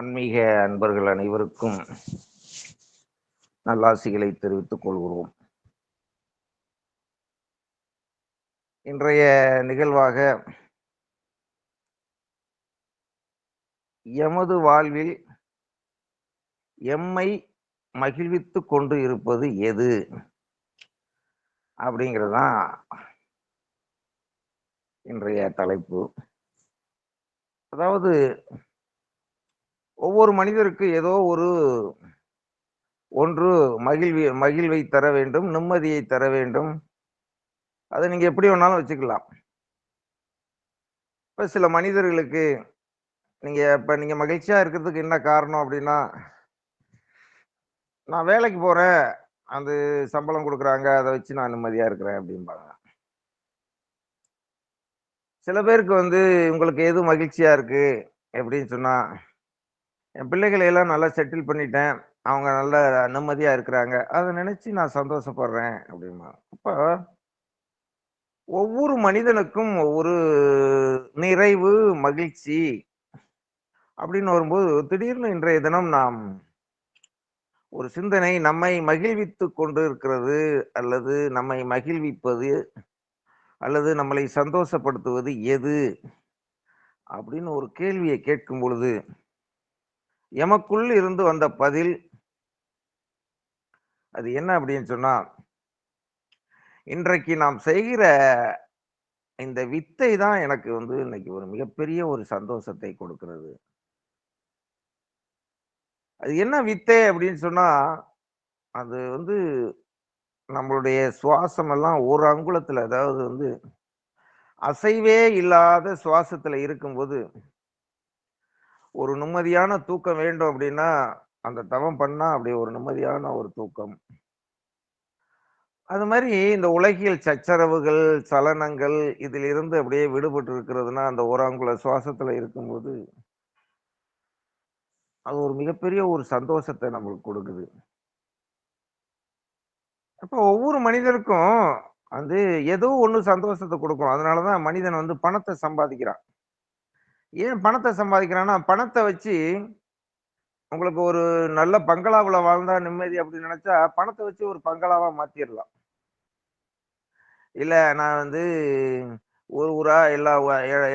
ஆன்மீக அன்பர்கள் அனைவருக்கும் நல்லாசிகளை தெரிவித்துக் கொள்கிறோம். இன்றைய நிகழ்வாக எமது வாழ்வில் எம்மை மகிழ்வித்துக் கொண்டு இருப்பது எது? அப்படிங்கிறதான் இன்றைய தலைப்பு. அதாவது ஒவ்வொரு மனிதருக்கு ஏதோ ஒரு ஒன்று மகிழ்வி மகிழ்வை தர வேண்டும் நிம்மதியை தர வேண்டும். அதை நீங்கள் எப்படி வேணாலும் வச்சுக்கலாம். இப்போ சில மனிதர்களுக்கு நீங்கள் இப்போ நீங்கள் மகிழ்ச்சியாக இருக்கிறதுக்கு என்ன காரணம் அப்படின்னா நான் வேலைக்கு போகிறேன் அந்த சம்பளம் கொடுக்குறாங்க அதை வச்சு நான் நிம்மதியாக இருக்கிறேன் அப்படிம்பாங்க. சில பேருக்கு வந்து உங்களுக்கு எது மகிழ்ச்சியாக இருக்குது எப்படின்னு சொன்னால் என் பிள்ளைகளை எல்லாம் நல்லா செட்டில் பண்ணிட்டேன். அவங்க நல்ல நிம்மதியாக இருக்கிறாங்க. அதை நினச்சி நான் சந்தோஷப்படுறேன் அப்படிமா அப்போ ஒவ்வொரு மனிதனுக்கும் ஒவ்வொரு நிறைவு மகிழ்ச்சி அப்படின்னு வரும்போது திடீர்னு இன்றைய தினம் நாம் ஒரு சிந்தனை நம்மை மகிழ்வித்து கொண்டு இருக்கிறது அல்லது நம்மை மகிழ்விப்பது அல்லது நம்மளை சந்தோஷப்படுத்துவது எது அப்படின்னு ஒரு கேள்வியை கேட்கும் பொழுது எமக்குள் இருந்து வந்த பதில் அது என்ன அப்படின்னு சொன்னா இன்றைக்கு நாம் செய்கிற இந்த வித்தை தான் எனக்கு வந்து இன்னைக்கு ஒரு மிகப்பெரிய ஒரு சந்தோஷத்தை கொடுக்கிறது. அது என்ன வித்தை அப்படின்னு சொன்னா அது வந்து நம்மளுடைய சுவாசம் எல்லாம் ஒரு அங்குலத்துல அதாவது வந்து அசைவே இல்லாத சுவாசத்துல இருக்கும்போது ஒரு நிம்மதியான தூக்கம் வேண்டும் அப்படின்னா அந்த தவம் பண்ணா அப்படி ஒரு நிம்மதியான ஒரு தூக்கம். அது மாதிரி இந்த உலகியல் சச்சரவுகள் சலனங்கள் இதில் இருந்து அப்படியே விடுபட்டு இருக்கிறதுனா அந்த ஓராங்குல சுவாசத்துல இருக்கும்போது அது ஒரு மிகப்பெரிய ஒரு சந்தோஷத்தை நம்மளுக்கு கொடுக்குது. அப்போ ஒவ்வொரு மனிதருக்கும் வந்து ஏதோ ஒன்று சந்தோஷத்தை கொடுக்கும் அதனாலதான் மனிதன் வந்து பணத்தை சம்பாதிக்கிறான். ஏன் பணத்தை சம்பாதிக்கிறான்னா பணத்தை வச்சு உங்களுக்கு ஒரு நல்ல பங்களாவில் வாழ்ந்தா நிம்மதி அப்படின்னு நினச்சா பணத்தை வச்சு ஒரு பங்களாவாக மாற்றிடலாம் இல்லை நான் வந்து ஒரு ஊராக எல்லா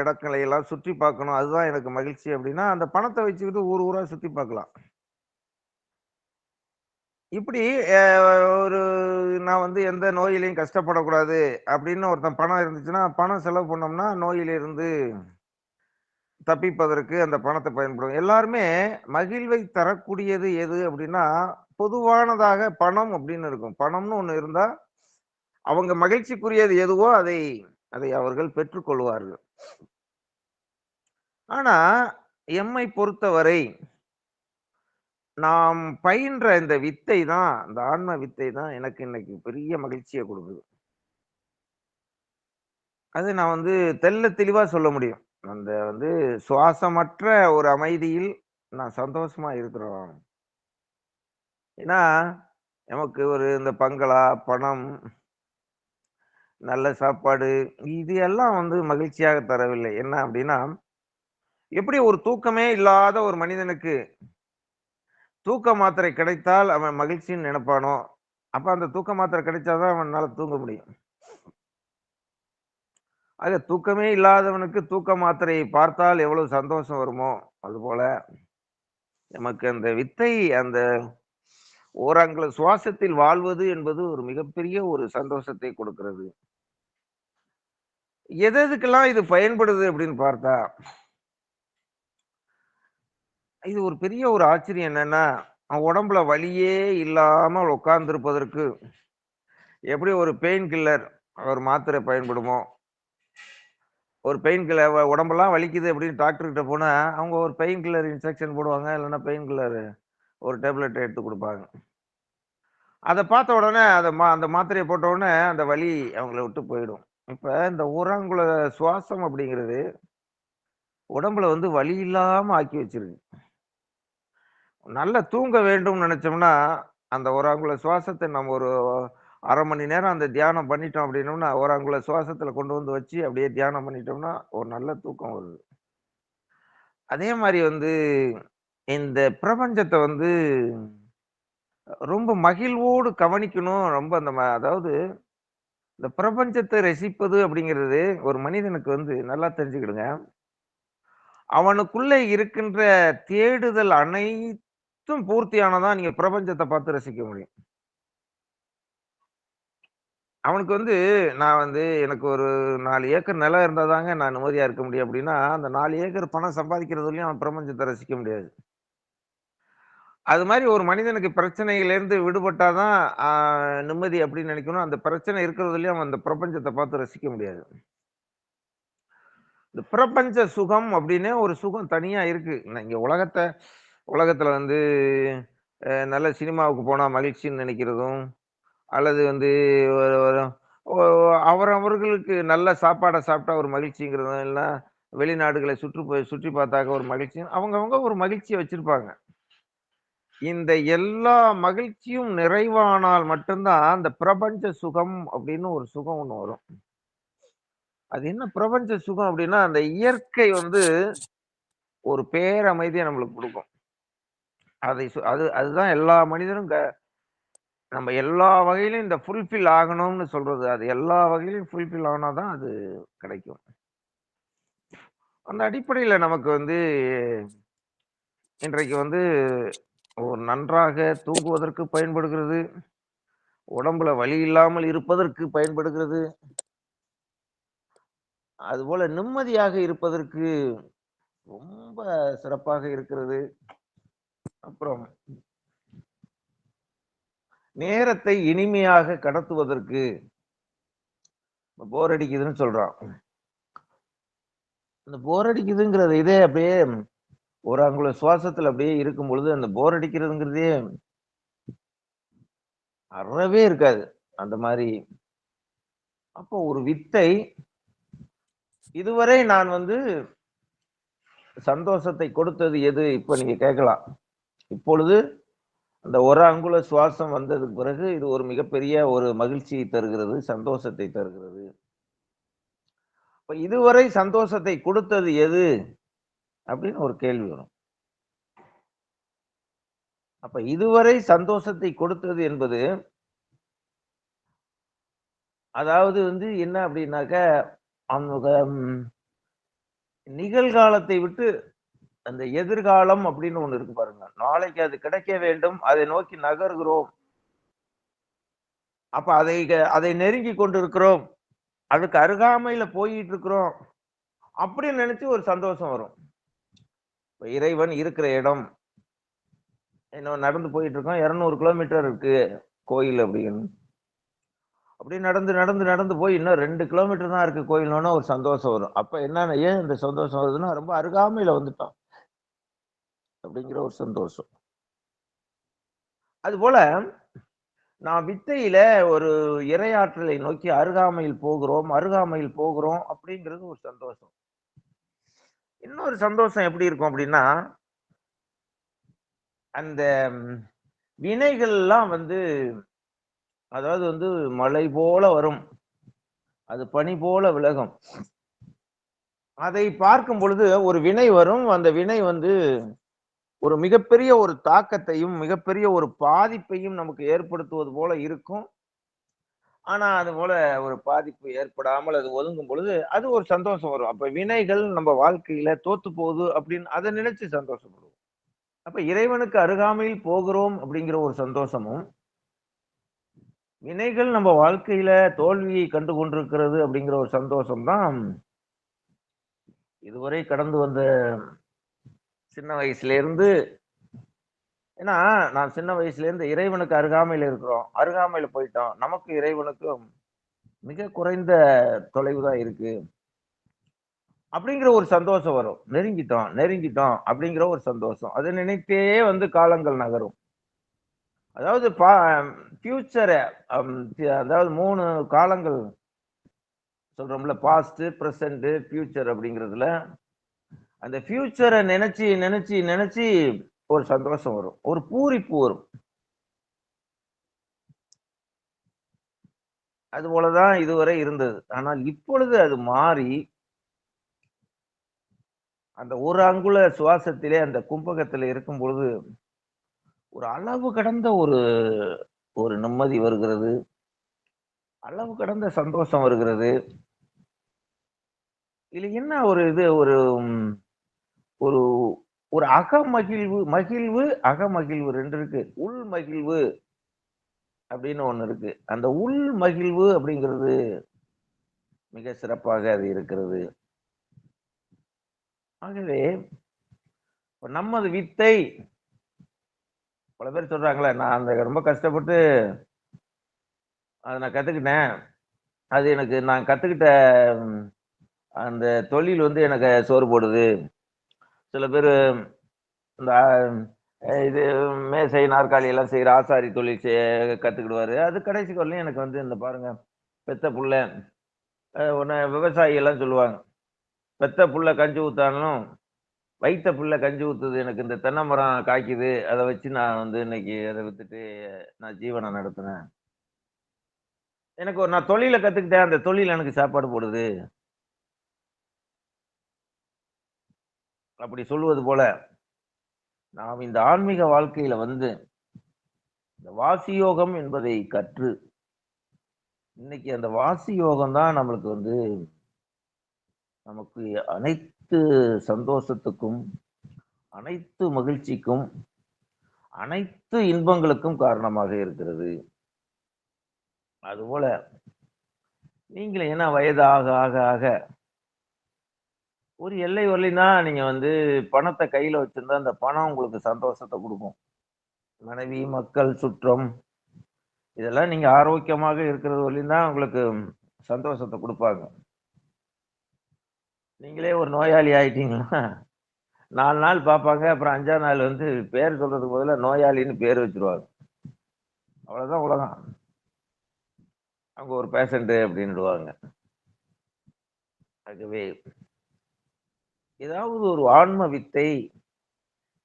இடங்களையெல்லாம் சுற்றி பார்க்கணும். அதுதான் எனக்கு மகிழ்ச்சி அப்படின்னா அந்த பணத்தை வச்சுக்கிட்டு ஊர் ஊராக சுற்றி பார்க்கலாம். இப்படி ஒரு நான் வந்து எந்த நோயிலையும் கஷ்டப்படக்கூடாது அப்படின்னு ஒருத்தன் பணம் இருந்துச்சுன்னா பணம் செலவு பண்ணோம்னா நோயிலிருந்து தப்பிப்பதற்கு அந்த பணத்தை பயன்படும் எல்லாருமே மகிழ்வை தரக்கூடியது எது அப்படின்னா பொதுவானதாக பணம் அப்படின்னு இருக்கும். பணம்னு ஒன்று இருந்தா அவங்க மகிழ்ச்சிக்குரியது எதுவோ அதை அதை அவர்கள் பெற்றுக்கொள்வார்கள். ஆனா எம்மை பொறுத்தவரை நாம் பயின்ற இந்த வித்தை தான் இந்த ஆன்ம வித்தை தான் எனக்கு இன்னைக்கு பெரிய மகிழ்ச்சியை கொடுக்குது. அது நான் வந்து தெள்ள தெளிவா சொல்ல முடியும். அந்த வந்து சுவாசமற்ற ஒரு அமைதியில் நான் சந்தோஷமா இருக்கிறோம். ஏன்னா நமக்கு ஒரு இந்த பங்களா பணம் நல்ல சாப்பாடு இது எல்லாம் வந்து மகிழ்ச்சியாக தரவில்லை. என்ன அப்படின்னா எப்படி ஒரு தூக்கமே இல்லாத ஒரு மனிதனுக்கு தூக்க மாத்திரை கிடைத்தால் அவன் மகிழ்ச்சின்னு நினைப்பானோ? அப்போ அந்த தூக்க மாத்திரை கிடைச்சாதான் அவனால் தூங்க முடியும். ஆக தூக்கமே இல்லாதவனுக்கு தூக்க மாத்திரையை பார்த்தால் எவ்வளவு சந்தோஷம் வருமோ அதுபோல நமக்கு அந்த வித்தை அந்த ஓரங்கள சுவாசத்தில் வாழ்வது என்பது ஒரு மிகப்பெரிய ஒரு சந்தோஷத்தை கொடுக்கிறது. எதெதுக்கெல்லாம் எதுக்கெல்லாம் இது பயன்படுது அப்படின்னு பார்த்தா இது ஒரு பெரிய ஒரு ஆச்சரியம் என்னன்னா உடம்புல வலியே இல்லாமல் உட்கார்ந்திருப்பதற்கு எப்படி ஒரு பெயின் கில்லர் ஒரு மாத்திரை பயன்படுமோ? ஒரு பெயின் கில்லர் உடம்பெல்லாம் வலிக்குது அப்படின்னு டாக்டர்கிட்ட போனால் அவங்க ஒரு பெயின் கில்லர் இன்ஸ்ட்ரக்ஷன் போடுவாங்க இல்லைன்னா பெயின் கில்லர் ஒரு டேப்லெட் எடுத்து கொடுப்பாங்க. அதை பார்த்த உடனே அதை மா அந்த மாத்திரையை போட்ட உடனே அந்த வலி அவங்கள விட்டு போயிடும். இப்போ இந்த ஊராங்குல சுவாசம் அப்படிங்கிறது உடம்புல வந்து வலி இல்லாமல் ஆக்கி வச்சிருக்கு நல்லா தூங்க வேண்டும் நினச்சோம்னா அந்த ஒரு சுவாசத்தை நம்ம ஒரு அரை மணி நேரம் அந்த தியானம் பண்ணிட்டோம் அப்படின்னோம்னா ஒரு அங்குல சுவாசத்துல கொண்டு வந்து வச்சு அப்படியே தியானம் பண்ணிட்டோம்னா ஒரு நல்ல தூக்கம் வருது அதே மாதிரி வந்து இந்த பிரபஞ்சத்தை வந்து ரொம்ப மகிழ்வோடு கவனிக்கணும். ரொம்ப அந்த ம அதாவது இந்த பிரபஞ்சத்தை ரசிப்பது அப்படிங்கிறது ஒரு மனிதனுக்கு வந்து நல்லா தெரிஞ்சுக்கிடுங்க. அவனுக்குள்ளே இருக்கின்ற தேடுதல் அனைத்தும் பூர்த்தியானதான் நீங்கள் பிரபஞ்சத்தை பார்த்து ரசிக்க முடியும். அவனுக்கு வந்து நான் வந்து எனக்கு ஒரு நாலு ஏக்கர் நிலம் இருந்தால் தாங்க நான் நிம்மதியாக இருக்க முடியும் அப்படின்னா, அந்த நாலு ஏக்கர் பணம் சம்பாதிக்கிறதுலையும் அவன் பிரபஞ்சத்தை ரசிக்க முடியாது. அது மாதிரி ஒரு மனிதனுக்கு பிரச்சனையிலேருந்து விடுபட்டாதான் நிம்மதி அப்படின்னு நினைக்கணும். அந்த பிரச்சனை இருக்கிறதுலையும் அவன் அந்த பிரபஞ்சத்தை பார்த்து ரசிக்க முடியாது. இந்த பிரபஞ்ச சுகம் அப்படின்னே ஒரு சுகம் தனியாக இருக்கு. நான் உலகத்தை உலகத்தில் வந்து நல்ல சினிமாவுக்கு போனால் மகிழ்ச்சின்னு நினைக்கிறதும், அல்லது வந்து ஒரு அவர்களுக்கு அவரவர்களுக்கு நல்ல சாப்பாடை சாப்பிட்டா ஒரு மகிழ்ச்சிங்கிறது இல்ல வெளிநாடுகளை சுற்று போய் சுற்றி பார்த்தாக்க ஒரு மகிழ்ச்சி. அவங்கவுங்க ஒரு மகிழ்ச்சியை வச்சிருப்பாங்க. இந்த எல்லா மகிழ்ச்சியும் நிறைவானால் மட்டும்தான் அந்த பிரபஞ்ச சுகம் அப்படின்னு ஒரு சுகம் ஒன்று வரும். அது என்ன பிரபஞ்ச சுகம் அப்படின்னா, அந்த இயற்கை வந்து ஒரு பேரமைதியை நம்மளுக்கு கொடுக்கும் அதை சு அது அதுதான் எல்லா மனிதரும் க நம்ம எல்லா வகையிலும் இந்த ஃபுல்ஃபில் ஆகணும்னு சொல்றது. அது எல்லா வகையிலும் ஃபுல்ஃபில் ஆனா தான் அது கிடைக்கும். அந்த அடிப்படையில் நமக்கு வந்து இன்றைக்கு வந்து ஒரு நன்றாக தூங்குவதற்கு பயன்படுகிறது. உடம்புல வலி இல்லாமல் இருப்பதற்கு பயன்படுகிறது. அதுபோல நிம்மதியாக இருப்பதற்கு ரொம்ப சிறப்பாக இருக்கிறது. அப்புறம் நேரத்தை இனிமையாக கடத்துவதற்கு போர் அடிக்குதுன்னு சொல்றான். இந்த போர் அடிக்குதுங்கிறது இதே அப்படியே ஒரு அங்குல சுவாசத்துல அப்படியே இருக்கும் பொழுது, அந்த போர் அடிக்கிறதுங்கிறதே அறவே இருக்காது. அந்த மாதிரி அப்போ ஒரு வித்தை இதுவரை நான் வந்து சந்தோஷத்தை கொடுத்தது எது? இப்ப நீங்க கேட்கலாம். இப்பொழுது அந்த ஒரு அங்குல சுவாசம் வந்ததுக்கு பிறகு, இது ஒரு மிகப்பெரிய ஒரு மகிழ்ச்சியை தருகிறது, சந்தோஷத்தை தருகிறது. இப்ப இதுவரை சந்தோஷத்தை கொடுத்தது எது? அப்படின்னு ஒரு கேள்வி வரும். அப்ப இதுவரை சந்தோஷத்தை கொடுத்தது என்பது அதாவது வந்து என்ன அப்படின்னாக்க, அவங்க நிகழ்காலத்தை விட்டு அந்த எதிர்காலம் அப்படின்னு ஒண்ணு இருக்கு பாருங்க. நாளைக்கு அது கிடைக்க வேண்டும். அதை நோக்கி நகர்கிறோம். அப்ப அதை க அதை நெருங்கி கொண்டிருக்கிறோம். அதுக்கு அருகாமையில போயிட்டு இருக்கிறோம். அப்படின்னு நினைச்சு ஒரு சந்தோஷம் வரும். இப்ப இறைவன் இருக்கிற இடம். இன்னும் நடந்து போயிட்டு இருக்கோம். 200 கிலோமீட்டர் இருக்கு கோயில் அப்படின்னு. அப்படியே நடந்து, நடந்து, நடந்து போய் இன்னும் ரெண்டு கிலோமீட்டர் தான் இருக்கு கோயில்னு ஒரு சந்தோஷம் வரும். அப்ப என்னென்ன ஏன் இந்த சந்தோஷம் வருதுன்னா, ரொம்ப அருகாமையில வந்துட்டோம். அப்படிங்கிற ஒரு சந்தோஷம். அதுபோல நான் வித்தையில ஒரு இரையாற்றலை நோக்கி அருகாமையில் போகிறோம், அருகாமையில் போகிறோம் அப்படிங்கிறது ஒரு சந்தோஷம். இன்னொரு சந்தோஷம் எப்படி இருக்கும் அப்படின்னா அந்த வினைகள்லாம் வந்து அதாவது வந்து மழை போல வரும். அது பனி போல விலகும். அதை பார்க்கும் பொழுது ஒரு வினை வரும். அந்த வினை வந்து ஒரு மிகப்பெரிய ஒரு தாக்கத்தையும், மிகப்பெரிய ஒரு பாதிப்பையும் நமக்கு ஏற்படுத்துவது போல இருக்கும். ஆனா, அதுபோல ஒரு பாதிப்பு ஏற்படாமல் அது ஒதுங்கும் பொழுது, அது ஒரு சந்தோஷம் வரும். அப்ப வினைகள் நம்ம வாழ்க்கையில தோத்து போகுது அப்படின்னு அதை நினைச்சு சந்தோஷப்படுவோம். அப்ப இறைவனுக்கு அருகாமையில் போகிறோம் அப்படிங்கிற ஒரு சந்தோஷமும் வினைகள் நம்ம வாழ்க்கையில தோல்வியை கண்டு கொண்டிருக்கிறது அப்படிங்கிற ஒரு சந்தோஷம் தான் இதுவரை கடந்து வந்த சின்ன வயசுல இருந்து ஏன்னா நான் சின்ன வயசுல இருந்து இறைவனுக்கு அருகாமையில் இருக்கிறோம். அருகாமையில போயிட்டோம். நமக்கு இறைவனுக்கும் மிக குறைந்த தொலைவு தான் இருக்கு. அப்படிங்கிற ஒரு சந்தோஷம் வரும். நெருங்கிட்டோம், நெருங்கிட்டோம் அப்படிங்கிற ஒரு சந்தோஷம். அதை நினைத்தே வந்து காலங்கள் நகரும். அதாவது பா ஃபியூச்சரை அதாவது மூணு காலங்கள் சொல்றோம்ல பாஸ்ட், ப்ரெசண்ட் ஃபியூச்சர் அப்படிங்கிறதுல அந்த ஃபியூச்சரை நினைச்சு, நினைச்சு, நினைச்சு ஒரு சந்தோஷம் வரும். ஒரு பூரிப்பு வரும். அது தான் இதுவரை இருந்தது. ஆனால் இப்பொழுது அது மாறி அந்த ஒரு அங்குல சுவாசத்திலே அந்த கும்பகத்துல இருக்கும் பொழுது ஒரு அளவு கடந்த ஒரு ஒரு நிம்மதி வருகிறது அளவு கடந்த சந்தோஷம் வருகிறது இல்லை என்ன ஒரு இது ஒரு ஒரு ஒரு அகமகிழ்வு மகிழ்வு அகமகிழ்வு ரெண்டு இருக்கு. உள் மகிழ்வு அப்படின்னு ஒன்று இருக்கு. அந்த உள் மகிழ்வு அப்படிங்கிறது மிக சிறப்பாக அது இருக்கிறது. ஆகவே நமது வித்தை பல பேர் சொல்றாங்களே நான் அந்த ரொம்ப கஷ்டப்பட்டு அதை நான் கற்றுக்கிட்டேன் அது எனக்கு நான் கற்றுக்கிட்ட அந்த தொழில் வந்து எனக்கு சோறு போடுது. சில பேர் இந்த இது மேசை நாற்காலி எல்லாம் செய்கிற ஆசாரி தொழில் செய்ய கற்றுக்கிடுவார் அது கடைசி வரலையும் எனக்கு வந்து இந்த பாருங்க பெத்த புள்ள அஹ், உன்னை விவசாயி எல்லாம் சொல்லுவாங்க. பெத்த புள்ள கஞ்சி ஊத்தாலும் வைத்த புள்ள கஞ்சி ஊத்துது எனக்கு இந்த தென்னை மரம் காய்க்குது அதை வச்சு நான் வந்து இன்னைக்கு அதை வித்துட்டு நான் ஜீவனை நடத்தினேன். எனக்கு ஒரு நான் தொழிலை கற்றுக்கிட்டேன் அந்த தொழில் எனக்கு சாப்பாடு போடுது. அப்படி சொல்லுவது போல நாம் இந்த ஆன்மீக வாழ்க்கையில வந்து இந்த வாசி யோகம் என்பதை கற்று இன்னைக்கு அந்த வாசி யோகம் தான் நம்மளுக்கு வந்து நமக்கு அனைத்து சந்தோஷத்துக்கும் அனைத்து மகிழ்ச்சிக்கும் அனைத்து இன்பங்களுக்கும் காரணமாக இருக்கிறது. அதுபோல நீங்கள் என்ன வயது ஆக ஆக ஆக ஒரு எல்லை வரலைன்னா நீங்க வந்து பணத்தை கையில வச்சிருந்தா அந்த பணம் உங்களுக்கு சந்தோஷத்தை கொடுக்கும். மனைவி மக்கள் சுற்றம் இதெல்லாம் நீங்க ஆரோக்கியமாக இருக்கிறது வரலையும் தான் உங்களுக்கு சந்தோஷத்தை கொடுப்பாங்க. நீங்களே ஒரு நோயாளி ஆயிட்டீங்களா? நாலு நாள் பார்ப்பாங்க அப்புறம் அஞ்சாம் நாள் வந்து பேர் சொல்றதுக்கு முதல்ல நோயாளின்னு பேர் வச்சிருவாங்க. அவ்வளோதான் உலகம் அவங்க ஒரு பேஷண்ட்டு அப்படின்னுடுவாங்க. ஆகவே ஏதாவது ஒரு ஆன்ம வித்தை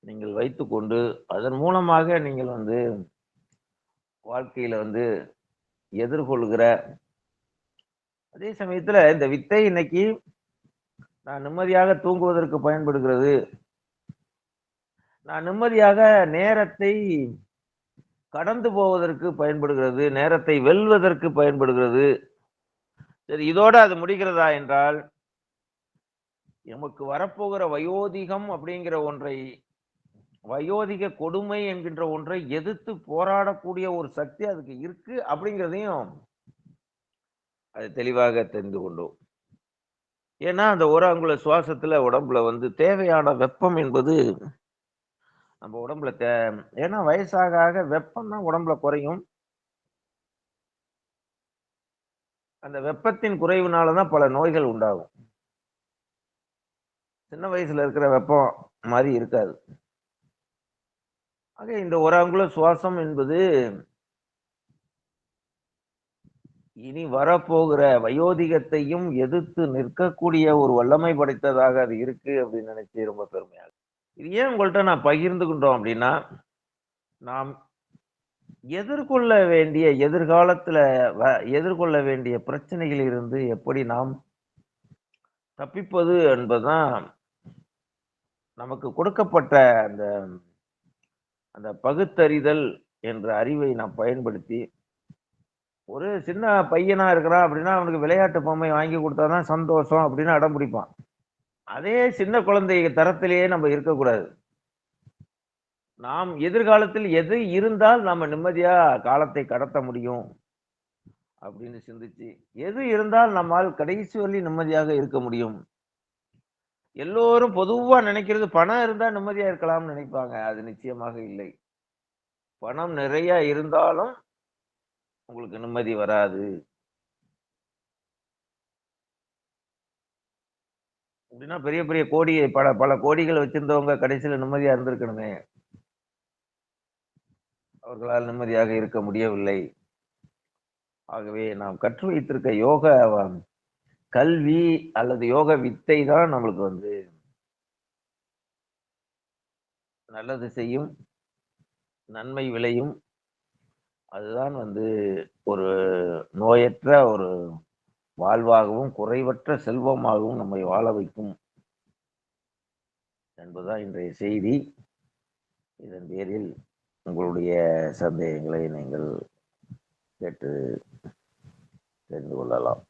நீங்கள் வைத்துக்கொண்டு அதன் மூலமாக நீங்கள் வந்து வாழ்க்கையில வந்து எதிர்கொள்கிற அதே சமயத்துல இந்த வித்தை இன்னைக்கு நான் நிம்மதியாக தூங்குவதற்கு பயன்படுகிறது. நான் நிம்மதியாக நேரத்தை கடந்து போவதற்கு பயன்படுகிறது நேரத்தை வெல்வதற்கு பயன்படுகிறது. சரி இதோட அது முடிகிறதா என்றால் எமக்கு வரப்போகிற வயோதிகம் அப்படிங்கிற ஒன்றை வயோதிக கொடுமை என்கின்ற ஒன்றை எதிர்த்து போராடக்கூடிய ஒரு சக்தி அதுக்கு இருக்கு அப்படிங்கிறதையும் அது தெளிவாக தெரிந்து கொண்டோம். ஏன்னா அந்த ஒரு அங்குல சுவாசத்துல உடம்புல வந்து தேவையான வெப்பம் என்பது நம்ம உடம்புல தே ஏன்னா வயசாக ஆக வெப்பம் தான் உடம்புல குறையும். அந்த வெப்பத்தின் குறைவுனால தான் பல நோய்கள் உண்டாகும். சின்ன வயசுல இருக்கிற வெப்பம் மாதிரி இருக்காது. ஆக இந்த ஒரு அங்குல சுவாசம் என்பது இனி வரப்போகிற வயோதிகத்தையும் எதிர்த்து நிற்கக்கூடிய ஒரு வல்லமை படைத்ததாக அது இருக்கு அப்படின்னு நினைச்சு ரொம்ப பெருமையாக இது ஏன் உங்கள்கிட்ட நான் பகிர்ந்துகின்றோம் அப்படின்னா நாம் எதிர்கொள்ள வேண்டிய எதிர்காலத்துல வ- எதிர்கொள்ள வேண்டிய பிரச்சனைகளில் இருந்து எப்படி நாம் தப்பிப்பது என்பதுதான் நமக்கு கொடுக்கப்பட்ட அந்த அந்த பகுத்தறிதல் என்ற அறிவை நாம் பயன்படுத்தி ஒரு சின்ன பையனா இருக்கிறான் அப்படின்னா அவனுக்கு விளையாட்டு பொம்மை வாங்கி கொடுத்தாதான் சந்தோஷம் அப்படின்னு அடம் பிடிப்பான். அதே சின்ன குழந்தை தரத்திலேயே நம்ம இருக்கக்கூடாது. நாம் எதிர்காலத்தில் எது இருந்தால் நம்ம நிம்மதியா காலத்தை கடத்த முடியும் அப்படின்னு சிந்திச்சு எது இருந்தால் நம்மால் கடைசி வரை நிம்மதியாக இருக்க முடியும்? எல்லோரும் பொதுவாக நினைக்கிறது பணம் இருந்தால் நிம்மதியாக இருக்கலாம்னு நினைப்பாங்க. அது நிச்சயமாக இல்லை. பணம் நிறைய இருந்தாலும் உங்களுக்கு நிம்மதி வராது. அப்படின்னா பெரிய பெரிய கோடி பல பல கோடிகள் வச்சிருந்தவங்க கடைசியில் நிம்மதியாக இருந்திருக்கணுமே. அவர்களால் நிம்மதியாக இருக்க முடியவில்லை. ஆகவே நாம் கற்று வைத்திருக்க யோக கல்வி அல்லது யோக வித்தை தான் நம்மளுக்கு வந்து நல்லது செய்யும் நன்மை விளையும். அதுதான் வந்து ஒரு நோயற்ற ஒரு வாழ்வாகவும் குறைவற்ற செல்வமாகவும் நம்மை வாழ வைக்கும் என்பதுதான் இன்றைய செய்தி. இதன் பேரில் உங்களுடைய சந்தேகங்களை நீங்கள் கேட்டு தெரிந்து கொள்ளலாம்.